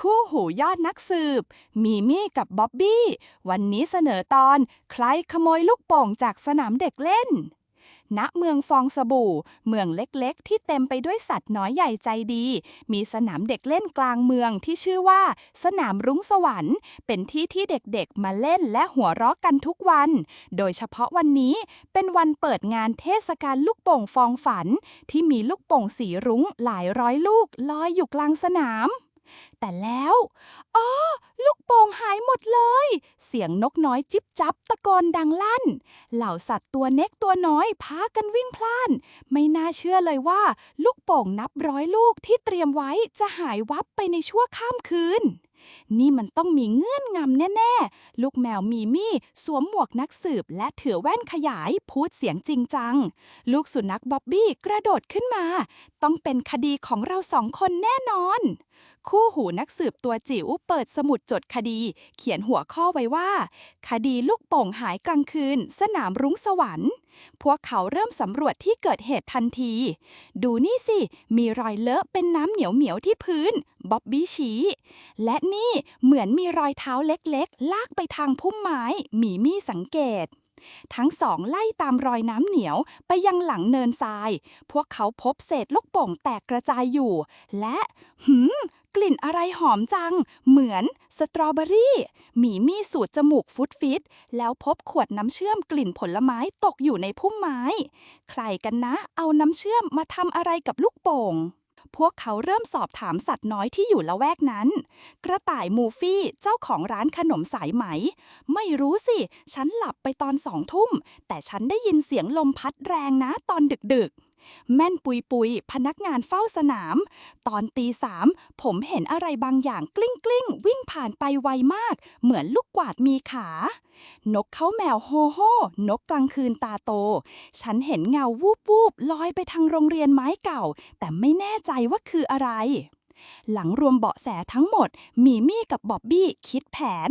คู่หูยอดนักสืบ มีมี่กับบ๊อบบี้ วันนี้เสนอตอน ใครขโมยลูกโป่งจากสนามเด็กเล่น ณ เมืองฟองสบู่ เมืองเล็กๆ ที่เต็มไปด้วยสัตว์น้อยใหญ่ใจดี มีสนามเด็กเล่นกลางเมืองที่ชื่อว่า สนามรุ้งสวรรค์ เป็นที่ที่เด็กๆ มาเล่นและหัวเราะกันทุกวัน โดยเฉพาะวันนี้เป็นวันเปิดงานเทศกาลลูกโป่งฟองฝัน ที่มีลูกโป่งสีรุ้งหลายร้อยลูกลอยอยู่กลางสนาม แต่แล้วอ๋อลูกโป่งหายหมดเลย เสียงนกน้อยจิบจับตะโกนดังลั่น เหล่าสัตว์ตัวเน็กตัวน้อยพากันวิ่งพล่าน ไม่น่าเชื่อเลยว่า ลูกโป่งนับร้อยลูกที่เตรียมไว้จะหายวับไปในชั่วข้ามคืน นี่มันต้องมีเงื่อนงำแน่ ๆ ลูกแมวมีมี่สวมหมวกนักสืบและถือแว่นขยายพูดเสียงจริงจัง ลูกสุนัขบ๊อบบี้กระโดดขึ้นมา ต้องเป็นคดีของเราสองคนแน่นอน คู่หูนักสืบตัวจิ๋วเปิดสมุดจดคดี เขียนหัวข้อไว้ว่า คดีลูกโป่งหายกลางคืน สนามรุ้งสวรรค์ พวกเขาเริ่มสำรวจที่เกิดเหตุทันที ดูนี่สิ มีรอยเลอะเป็นน้ำเหนียวๆที่พื้นบ๊อบบี้ชี้และนี่เหมือนมีรอยเท้าเล็กๆ ลากไปทางพุ่มไม้หมีมี่สังเกต ทั้งสองไล่ตามรอยน้ำเหนียวไปยังหลังเนินทราย พวกเขาพบเศษลูกโป่งแตกกระจายอยู่ และหืมกลิ่นอะไรหอมจัง เหมือนสตรอเบอรี่ หมีมี่สูดจมูกฟุตฟิต แล้วพบขวดน้ำเชื่อมกลิ่นผลไม้ตกอยู่ในพุ่มไม้ ใครกันนะ เอาน้ำเชื่อมมาทำอะไรกับลูกโป่ง พวกเขาเริ่มสอบถามสัตว์น้อยที่อยู่ละแวกนั้น กระต่ายมูฟี่เจ้าของร้านขนมสายไหม ไม่รู้สิ ฉันหลับไปตอนสองทุ่ม แต่ฉันได้ยินเสียงลมพัดแรงนะตอนดึกๆ แม่นปุยปุยพนักงานเฝ้าสนาม ตอนตีสามผมเห็นอะไรบางอย่างกลิ้งกลิ้งๆวิ่งผ่านไปไวมาก เหมือนลูกกวาดมีขา นกเขาแมวโฮโฮนกกลางคืนตาโต ฉันเห็นเงาวูบวูบๆลอยไปทางโรงเรียนไม้เก่า แต่ไม่แน่ใจว่าคืออะไร หลังรวมเบาะแสทั้งหมด มีมี่กับบ๊อบบี้คิดแผน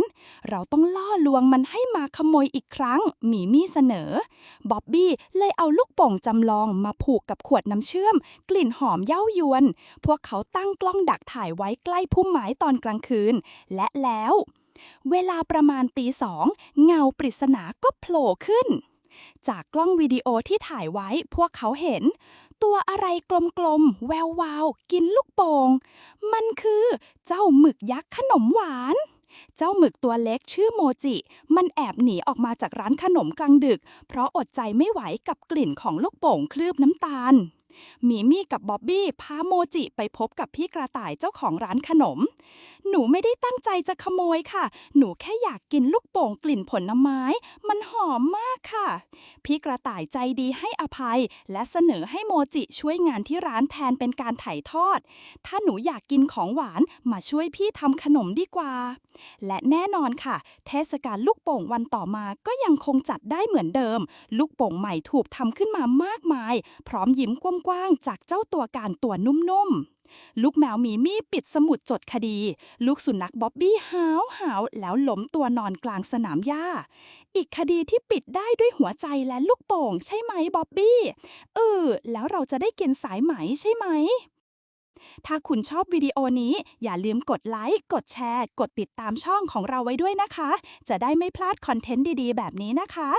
เราต้องล่อลวงมันให้มาขโมยอีกครั้ง มีมี่เสนอ บ๊อบบี้เลยเอาลูกโป่งจำลองมาผูกกับขวดน้ำเชื่อม กลิ่นหอมเย้ายวน พวกเขาตั้งกล้องดักถ่ายไว้ใกล้พุ่มไม้ตอนกลางคืน และแล้ว เวลาประมาณตีสอง เงาปริศนาก็โผล่ขึ้น จากกล้องวิดีโอที่ถ่ายไว้พวกเขาเห็น ตัวอะไรกลมๆ แวววาว กินลูกโป่ง มันคือเจ้าหมึกยักษ์ขนมหวาน เจ้าหมึกตัวเล็กชื่อโมจิ มันแอบหนีออกมาจากร้านขนมกลางดึก เพราะอดใจไม่ไหวกับกลิ่นของลูกโป่งคลืบน้ำตาล มีมี่กับบ๊อบบี้พาโมจิไปพบกับพี่กระต่ายเจ้าของร้านขนม หนูไม่ได้ตั้งใจจะขโมยค่ะ หนูแค่อยากกินลูกโป่งกลิ่นผลไม้ มันหอมมากค่ะ พี่กระต่ายใจดีให้อภัย และเสนอให้โมจิช่วยงานที่ร้านแทนเป็นการถ่ายทอด ถ้าหนูอยากกินของหวานมาช่วยพี่ทำขนมดีกว่า และแน่นอนค่ะ เทศกาลลูกโป่งวันต่อมาก็ยังคงจัดได้เหมือนเดิม ลูกโป่งใหม่ถูกทำขึ้นมามากมาย พร้อมยิ้มกว้างๆ จากเจ้าตัวการตัวนุ่มๆ ลูกแมวมีมี่ปิดสมุดจดคดี ลูกสุนัขบ๊อบบี้หาวหาวๆแล้วล้มตัวนอนกลางสนามหญ้า อีกคดีที่ปิดได้ด้วยหัวใจและลูกโป่งใช่ไหมบ๊อบบี้ เออ แล้วเราจะได้เกินสายไหมใช่ไหมถ้าคุณชอบวิดีโอนี้อย่าลืมกดไลค์ กดแชร์ กดติดตามช่องของเราไว้ด้วยนะคะ จะได้ไม่พลาดคอนเทนต์ดีๆ แบบนี้นะคะ